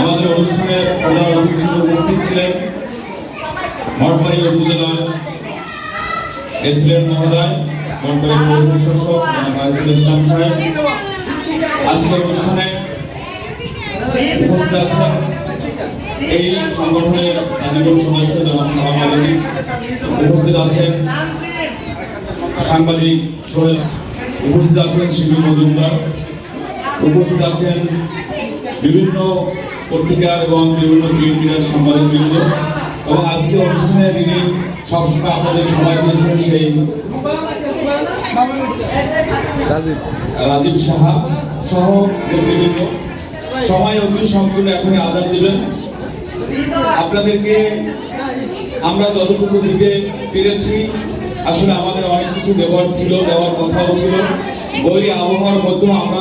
আমাদের অনুষ্ঠানে অতিথি উপস্থিত ছিলেন। মঠবাড়ি উপজেলার এসিডেন্ট মহোদয় মঠবাড়ি পৌর রাইসুল ইসলাম সাহেব। আজকের অনুষ্ঠানে এই সংগঠনের আজীবন সদস্য জনাব সালাম আলী। উপস্থিত আছেন সাংবাদিক সোহেল। উপস্থিত আছেন শিবী মজুমদার। উপস্থিত আছেন বিভিন্ন পত্রিকার এবং বিভিন্ন বিএনপির সাংবাদিক বৃন্দ। এবং আজকে অনুষ্ঠানে যিনি সবসময় আপনাদের সময় দিয়েছেন সেই রাজীব। সাহা সহ নেতৃবৃন্দ। সময় অতি সম্পূর্ণ এখনই আজাদ দিলেন আপনাদেরকে আমরা যতটুকু দিতে পেরেছি আসলে আমাদের অনেক কিছু দেওয়ার ছিল দেওয়ার কথাও ছিল। ওই আবহাওয়ার মধ্যেও আমরা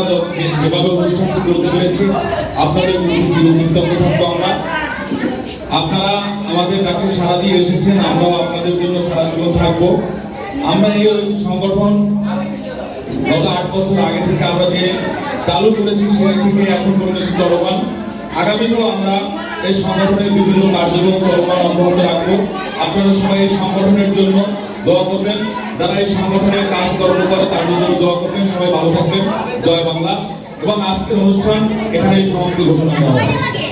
যেভাবে অনুষ্ঠানটি করতে পেরেছি, আপনাদের চিরকৃতজ্ঞ থাকব আমরা। আপনারা আমাদের ডাকে সারা দিয়ে এসেছেন, আমরাও আপনাদের জন্য সারা জীবন থাকব। আমরা এই সংগঠন গত আট বছর আগে থেকে আমরা যে চালু করেছি সে থেকে এখন পর্যন্ত চলমান। আগামীতেও আমরা এই সংগঠনের বিভিন্ন কার্যক্রম চলমান অব্যাহত রাখব। আপনারা সবাই এই সংগঠনের জন্য দোয়া করবেন। যারা এই সংগঠনের কাজ কর্ম করে, তার জন্য দোয়া করবেন। সবাই ভালো থাকবেন। জয় বাংলা। এবং আজকের অনুষ্ঠান এখানে সমাপ্তি ঘোষণা করা হবে।